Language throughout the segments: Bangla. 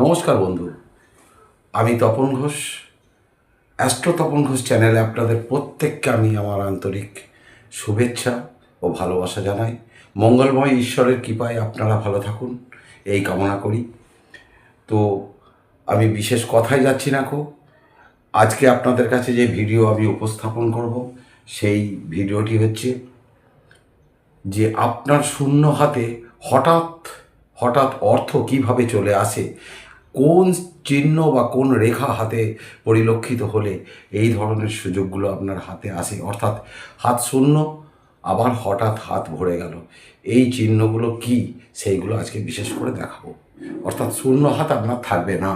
নমস্কার বন্ধু। আমি তপন ঘোষ, অ্যাস্ট্রো তপন ঘোষ চ্যানেলে আপনাদের প্রত্যেককে আমি আমার আন্তরিক শুভেচ্ছা ও ভালোবাসা জানাই। মঙ্গলময় ঈশ্বরের কৃপায় আপনারা ভালো থাকুন, এই কামনা করি। তো আমি বিশেষ কথায় যাচ্ছি না কো। আজকে আপনাদের কাছে যে ভিডিও আমি উপস্থাপন করব, সেই ভিডিওটি হচ্ছে যে আপনার শূন্য হাতে হঠাৎ হঠাৎ অর্থ কীভাবে চলে আসে কোন চিহ্ন বা কোন রেখা হাতে পরিলক্ষিত হলে এই ধরনের সুযোগগুলো আপনার হাতে আসে? অর্থাৎ হাত শূন্য, আবার হঠাৎ হাত ভরে গেল। এই চিহ্নগুলো কি? সেইগুলো আজকে বিশেষ করে দেখাবো। অর্থাৎ শূন্য হাত আপনার থাকবে না।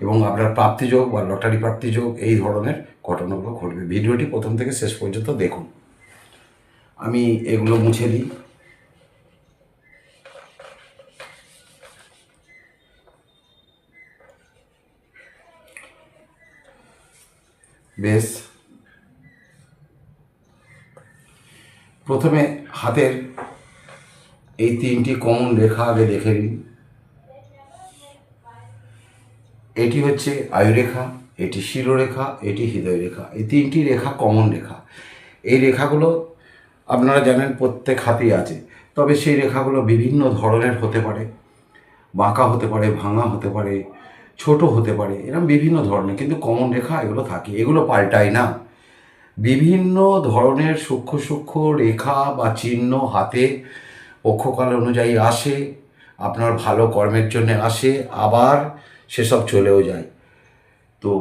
এবং আপনার প্রাপ্তিযোগ বা লটারি প্রাপ্তিযোগ এই ধরনের ঘটনাগুলো ঘটবে। ভিডিওটি প্রথম থেকে শেষ পর্যন্ত দেখুন। আমি এগুলো মুছে দিই। বেশ। প্রথমে হাতের এই তিনটি কমন রেখা আগে দেখে নিন। এটি হচ্ছে আয়ুরেখা, এটি শিরোরেখা, এটি হৃদয় রেখা এই তিনটি রেখা কমন রেখা। এই রেখাগুলো আপনারা জানেন প্রত্যেক হাতেই আছে। তবে সেই রেখাগুলো বিভিন্ন ধরনের হতে পারে। বাঁকা হতে পারে, ভাঙা হতে পারে ছোট হতে পারে এরকম বিভিন্ন ধরনের, কিন্তু কমন রেখা এগুলো থাকে, এগুলো পাল্টায় না। বিভিন্ন ধরনের সূক্ষ্ম সূক্ষ্ম রেখা বা চিহ্ন হাতে পক্ষকাল অনুযায়ী আসে, আপনার ভালো কর্মের জন্য আসে, আবার সেসব চলেও যায়। তো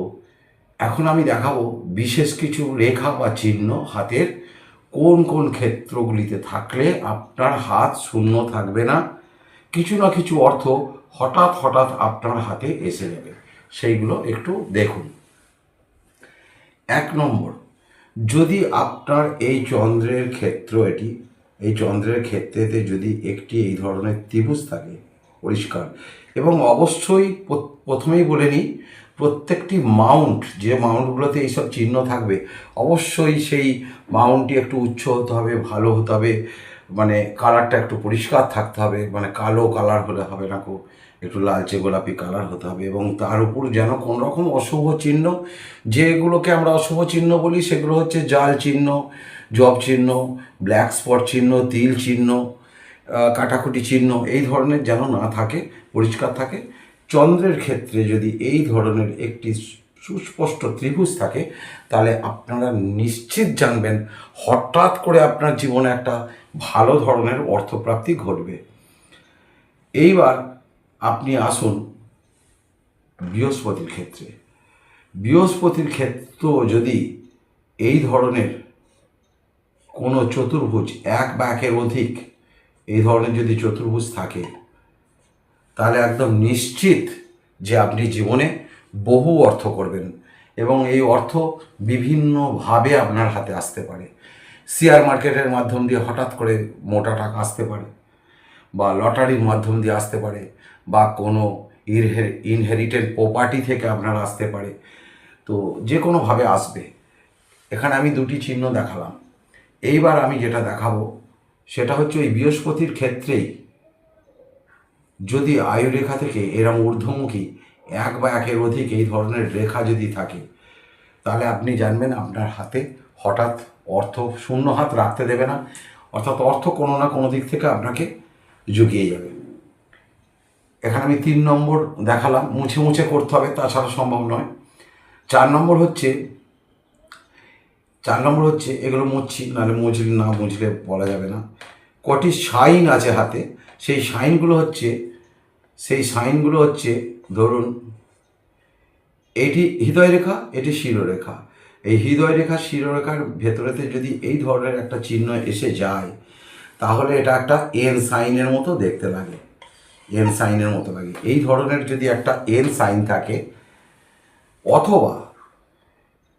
এখন আমি দেখাবো বিশেষ কিছু রেখা বা চিহ্ন হাতের কোন কোন ক্ষেত্রগুলিতে থাকলে আপনার হাত শূন্য থাকবে না। কিছু না কিছু অর্থ হঠাৎ হঠাৎ আপনার হাতে এসে যাবে। সেইগুলো একটু দেখুন। এক নম্বর, যদি আপনার এই চন্দ্রের ক্ষেত্র এটি, এই চন্দ্রের ক্ষেত্রেতে যদি একটি এই ধরনের ত্রিভুজ থাকে পরিষ্কার, এবং অবশ্যই প্রথমেই বলে নিই, প্রত্যেকটি মাউন্ট, যে মাউন্টগুলোতে এইসব চিহ্ন থাকবে, অবশ্যই সেই মাউন্টটি একটু উচ্চ হতে হবে, ভালো হতে হবে। মানে কালারটা একটু পরিষ্কার থাকতে হবে মানে কালো কালার হলে হবে না কো একটু লালচে গোলাপি কালার হতে হবে এবং তার উপর যেন কোনো রকম অশুভ চিহ্ন, যেগুলোকে আমরা অশুভ চিহ্ন বলি সেগুলো হচ্ছে জাল চিহ্ন, জব চিহ্ন, ব্ল্যাক স্পট চিহ্ন, তিল চিহ্ন কাটাকুটি চিহ্ন, এই ধরনের যেন না থাকে, পরিষ্কার থাকে। চন্দ্রের ক্ষেত্রে যদি এই ধরনের একটি সুস্পষ্ট ত্রিভুজ থাকে, তাহলে আপনারা নিশ্চিত জানবেন হঠাৎ করে আপনার জীবনে একটা ভালো ধরনের অর্থপ্রাপ্তি ঘটবে। এইবার আপনি আসুন বৃহস্পতির ক্ষেত্রে। বৃহস্পতির ক্ষেত্র যদি এই ধরনের কোনো চতুর্ভুজ এক বা একের অধিক এই ধরনের যদি চতুর্ভুজ থাকে, তাহলে একদম নিশ্চিত যে আপনি জীবনে বহু অর্থ করবেন এবং এই অর্থ বিভিন্নভাবে আপনার হাতে আসতে পারে। শেয়ার মার্কেটের মাধ্যম দিয়ে হঠাৎ করে মোটা টাকা আসতে পারে বা লটারির মাধ্যম দিয়ে আসতে পারে বা কোনো ইনহেরিটেড প্রপার্টি থেকে আপনার আসতে পারে। তো যে কোনোভাবে আসবে। এখানে আমি দুটি চিহ্ন দেখালাম। এইবার আমি যেটা দেখাবো, সেটা হচ্ছে ওই বৃহস্পতির ক্ষেত্রেই যদি আয়ু রেখা থেকে এরম ঊর্ধ্বমুখী এক বা একের অধিক এই ধরনের রেখা যদি থাকে, তাহলে আপনি জানবেন আপনার হাতে হঠাৎ অর্থ শূন্য হাত রাখতে দেবে না। অর্থাৎ অর্থ কোনো না কোনো দিক থেকে আপনাকে জুগিয়ে যাবে। এখানে আমি তিন নম্বর দেখালাম, মুছে মুছে করতে হবে, তাছাড়া সম্ভব নয়। চার নম্বর হচ্ছে, চার নম্বর হচ্ছে, এগুলো মুছছি, নাহলে মুছলে না মুছলে বলা যাবে না। কটি সাইন আছে হাতে, সেই সাইনগুলো হচ্ছে, সেই সাইনগুলো হচ্ছে, ধরুন, এটি হৃদয় রেখা এটি শিরোরেখা। এই হৃদয় রেখা শিরোরেখার ভেতরেতে যদি এই ধরনের একটা চিহ্ন এসে যায়, তাহলে এটা একটা এন সাইনের মতো দেখতে লাগে। এন সাইনের মতো লাগে। এই ধরনের যদি একটা এন সাইন থাকে, অথবা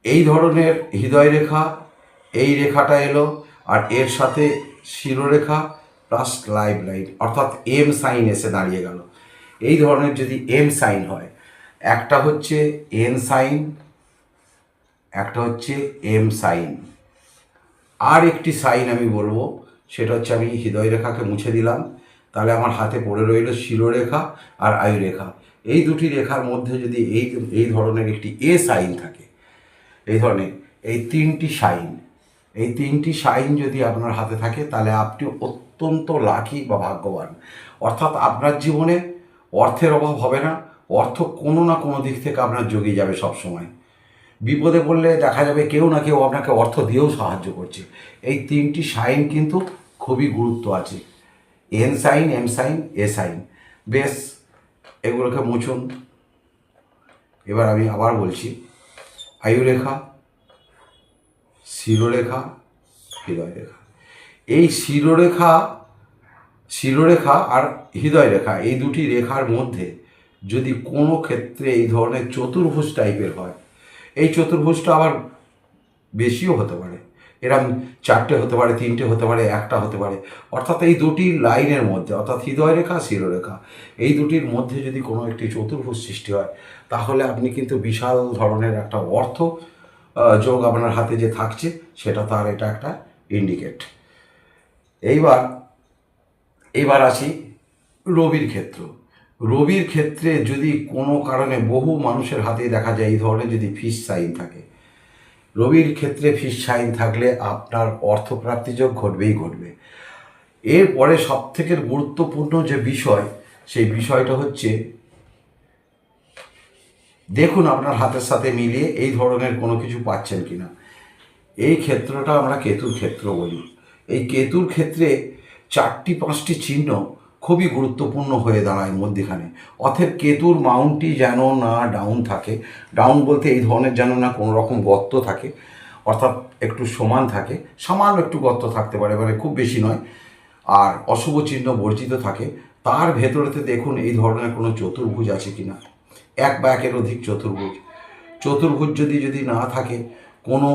এই ধরনের হৃদয় রেখা এই রেখাটা এলো আর এর সাথে শিরোরেখা প্লাস লাইভ লাইন অর্থাৎ এম সাইন এসে দাঁড়িয়ে গেল। এই ধরনের যদি এম সাইন হয়, একটা হচ্ছে এন সাইন একটা হচ্ছে এম সাইন আর একটি সাইন আমি বলব, সেটা হচ্ছে আমি হৃদয় রেখাকে মুছে দিলাম। তাহলে আমার হাতে পড়ে রইল শিরোরেখা আর আয়ুরেখা। এই দুটি রেখার মধ্যে যদি এই এই ধরনের একটি এ সাইন থাকে, এই ধরনের, এই তিনটি সাইন এই তিনটি সাইন যদি আপনার হাতে থাকে, তাহলে আপনি অত্যন্ত লাকি বা ভাগ্যবান। অর্থাৎ আপনার জীবনে অর্থের অভাব হবে না, অর্থ কোনো না কোনো দিক থেকে আপনার জগিয়ে যাবে সব সময় বিপদে পড়লে দেখা যাবে কেউ না কেউ আপনাকে অর্থ দিয়েও সাহায্য করছে। এই তিনটি সাইন কিন্তু খুবই গুরুত্ব আছে। N sign, M sign, A sign. বেশ, এগুলোকে মুছুন। এবার আমি আবার বলছি, আয়ুরেখা, শিরোরেখা হৃদয় রেখা এই শিরোরেখা শিরোরেখা আর হৃদয় রেখা এই দুটি রেখার মধ্যে যদি কোনো ক্ষেত্রে এই ধরনের চতুর্ভুজ টাইপের হয় এই চতুর্ভুজটা আবার বেশিও হতে পারে। এরম চারটে হতে পারে, তিনটে হতে পারে, একটা হতে পারে। অর্থাৎ এই দুটি লাইনের মধ্যে, অর্থাৎ হৃদয় রেখা শিরোরেখা, এই দুটির মধ্যে যদি কোনো একটি চতুর্ভুজ সৃষ্টি হয়, তাহলে আপনি কিন্তু বিশাল ধরনের একটা অর্থ যোগ আপনার হাতে যে থাকছে, সেটা তার এটা একটা ইন্ডিকেট এইবার এবার আসি রবির ক্ষেত্র। রবির ক্ষেত্রে যদি কোনো কারণে বহু মানুষের হাতে দেখা যায়, এই ধরনের যদি ফিস সাইন থাকে, রবির ক্ষেত্রে ফিস সাইন থাকলে আপনার অর্থপ্রাপ্তি যোগ ঘটবেই ঘটবে। এরপরে সব থেকে গুরুত্বপূর্ণ যে বিষয়, সেই বিষয়টা হচ্ছে, দেখুন আপনার হাতের সাথে মিলিয়ে এই ধরনের কোনো কিছু পাচ্ছেন কিনা। এই ক্ষেত্রটা আমরা কেতুর ক্ষেত্র বলি। এই কেতুর ক্ষেত্রে চারটি পাঁচটি চিহ্ন খুবই গুরুত্বপূর্ণ হয়ে দাঁড়ায় মধ্যেখানে। অথব কেতুর মাউন্টটি যেন না ডাউন থাকে। ডাউন বলতে এই ধরনের যেন না কোনো রকম গর্ত থাকে, অর্থাৎ একটু সমান থাকে। সামান্য একটু গর্ত থাকতে পারে মানে খুব বেশি নয়। আর অশুভ চিহ্ন বর্জিত থাকে। তার ভেতরেতে দেখুন এই ধরনের কোনো চতুর্ভুজ আছে কি না এক বা একের অধিক চতুর্ভুজ। চতুর্ভুজ যদি যদি না থাকে, কোনো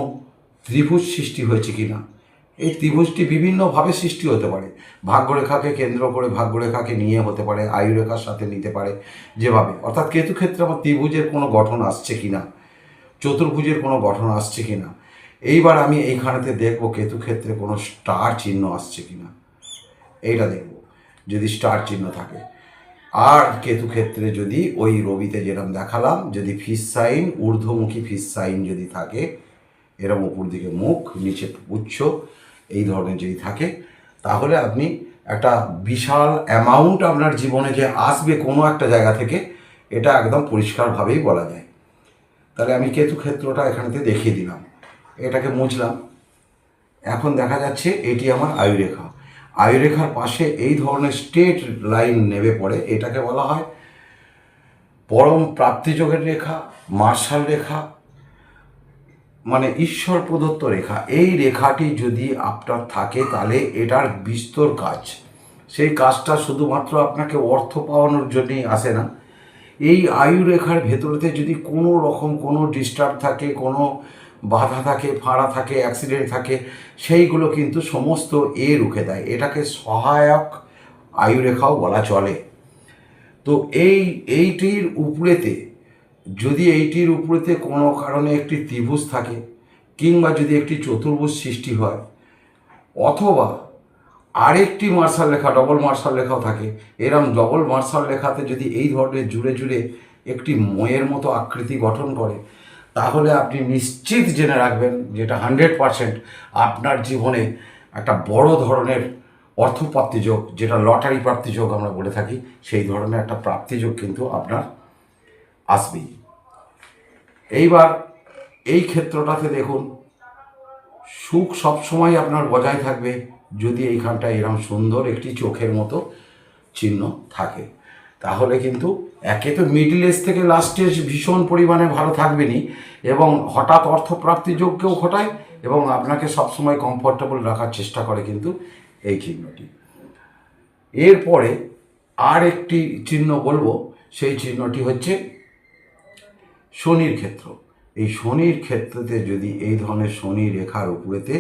ত্রিভুজ সৃষ্টি হয়েছে কিনা। এই ত্রিভুজটি বিভিন্নভাবে সৃষ্টি হতে পারে। ভাগ্যরেখাকে কেন্দ্র করে ভাগ্যরেখাকে নিয়ে হতে পারে, আয়ুরেখার সাথে নিতে পারে, যেভাবে। অর্থাৎ কেতু ক্ষেত্রে আমার ত্রিভুজের কোনো গঠন আসছে কি না চতুর্ভুজের কোনো গঠন আসছে কি না এইবার আমি এইখানেতে দেখব কেতু ক্ষেত্রে কোনো স্টার চিহ্ন আসছে কি না এইটা দেখব, যদি স্টার চিহ্ন থাকে। আর কেতু ক্ষেত্রে যদি ওই রবিতে যেরকম দেখালাম, যদি ফিস সাইন, ঊর্ধ্বমুখী ফিস সাইন যদি থাকে, এরম উপর দিকে মুখ, নিচে উচ্চ এই ধরনের যদি থাকে, তাহলে আপনি একটা বিশাল অ্যামাউন্ট আপনার জীবনে যে আসবে কোনো একটা জায়গা থেকে, এটা একদম পরিষ্কারভাবেই বলা যায়। তাহলে আমি কেতু ক্ষেত্রটা এখানেতে দেখিয়ে দিলাম। এটাকে মুছলাম। এখন দেখা যাচ্ছে এটি আমার আয়ুরেখা। আয়ুরেখার পাশে এই ধরনের স্ট্রেট লাইন নেবে পড়ে এটাকে বলা হয় পরম প্রাপ্তিযোগের রেখা, মার্শাল রেখা মানে ঈশ্বর প্রদত্ত রেখা। এই রেখাটি যদি আপনার থাকে, তাহলে এটার বিস্তর কাজ। সেই কাজটা শুধুমাত্র আপনাকে অর্থ পাওয়ানোর জন্যেই আসে না। এই আয়ু রেখার ভেতরেতে যদি কোনো রকম কোনো ডিস্টার্ব থাকে, কোনো বাধা থাকে, ফাঁড়া থাকে অ্যাক্সিডেন্ট থাকে, সেইগুলো কিন্তু সমস্ত এ রুখে দেয়। এটাকে সহায়ক আয়ুরেখাও বলা চলে। তো এই, এইটির উপরেতে যদি এইটির উপরেতে কোনো কারণে একটি ত্রিভুজ থাকে কিংবা যদি একটি চতুর্ভুজ সৃষ্টি হয়, অথবা আরেকটি মার্শাল লেখা ডবল মার্শাল লেখাও থাকে, এরম ডবল মার্শাল লেখাতে যদি এই ধরনের জুড়ে জুড়ে একটি ময়ের মতো আকৃতি গঠন করে, তাহলে আপনি নিশ্চিত জেনে রাখবেন যেটা হান্ড্রেড পারসেন্ট আপনার জীবনে একটা বড় ধরনের অর্থপ্রাপ্তি যোগ, যেটা লটারি প্রাপ্তি যোগ আমরা বলে থাকি, সেই ধরনের একটা প্রাপ্তিযোগ কিন্তু আপনার আসবেই এইবার এই ক্ষেত্রটাতে দেখুন, সুখ সবসময় আপনার বজায় থাকবে যদি এইখানটায় এরকম সুন্দর একটি চোখের মতো চিহ্ন থাকে। তাহলে কিন্তু একে তো মিডিল এজ থেকে লাস্টে ভীষণ পরিমাণে ভালো থাকবেনই এবং হঠাৎ অর্থপ্রাপ্তি যোগকেও ঘটায় এবং আপনাকে সবসময় কমফোর্টেবল রাখার চেষ্টা করে কিন্তু এই চিহ্নটি। এরপরে আর একটি চিহ্ন বলব, সেই চিহ্নটি হচ্ছে শনির ক্ষেত্র। এই শনির ক্ষেত্রতে যদি এই ধরনের শনি রেখার উপরেতে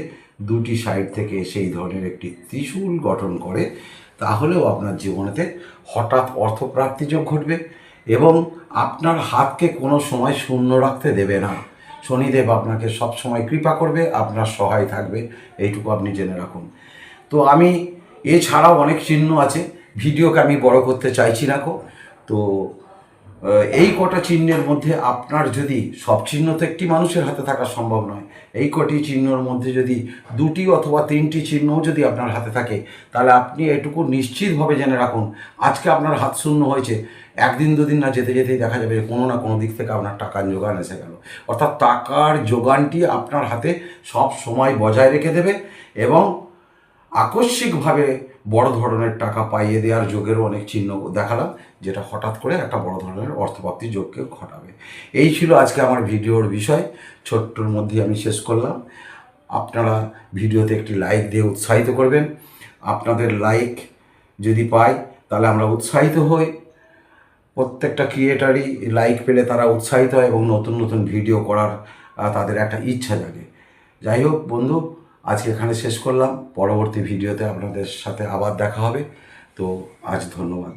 দুটি সাইড থেকে সেই ধরনের একটি ত্রিশূল গঠন করে, তাহলেও আপনার জীবনেতে হঠাৎ অর্থপ্রাপ্তি যোগ ঘটবে এবং আপনার হাতকে কোনো সময় শূন্য রাখতে দেবে না। শনিদেব আপনাকে সব সময় কৃপা করবে, আপনার সহায় থাকবে, এইটুকু আপনি জেনে রাখুন। তো আমি এছাড়াও অনেক চিহ্ন আছে, ভিডিওকে আমি বড় করতে চাইছি না তো এই কটা চিহ্নের মধ্যে আপনার যদি সব চিহ্ন তো একটি মানুষের হাতে থাকা সম্ভব নয়, এই কটি চিহ্নর মধ্যে যদি দুটি অথবা তিনটি চিহ্নও যদি আপনার হাতে থাকে, তাহলে আপনি এটুকু নিশ্চিতভাবে জেনে রাখুন, আজকে আপনার হাত শূন্য হয়েছে, একদিন দুদিন না যেতে যেতেই দেখা যাবে যে কোনো না কোনো দিক থেকে আপনার টাকার যোগান এসে গেল। অর্থাৎ টাকার যোগানটি আপনার হাতে সব সময় বজায় রেখে দেবে এবং আকস্মিকভাবে বড় ধরনের টাকা পাইয়ে দেওয়ার যোগেরও অনেক চিহ্ন দেখালাম, যেটা হঠাৎ করে একটা বড় ধরনের অর্থপ্রাপ্তি যোগকে ঘটাবে। এই ছিল আজকে আমার ভিডিওর বিষয়, ছোট্টর মধ্যে আমি শেষ করলাম। আপনারা ভিডিওতে একটি লাইক দিয়ে উৎসাহিত করবেন। আপনাদের লাইক যদি পাই, তাহলে আমরা উৎসাহিত হই। প্রত্যেকটা ক্রিয়েটারই লাইক পেলে তারা উৎসাহিত হয় এবং নতুন নতুন ভিডিও করার তাদের একটা ইচ্ছা জাগে। যাই হোক বন্ধু আজকে এখানে শেষ করলাম। পরবর্তী ভিডিওতে আপনাদের সাথে আবার দেখা হবে। তো আজ ধন্যবাদ।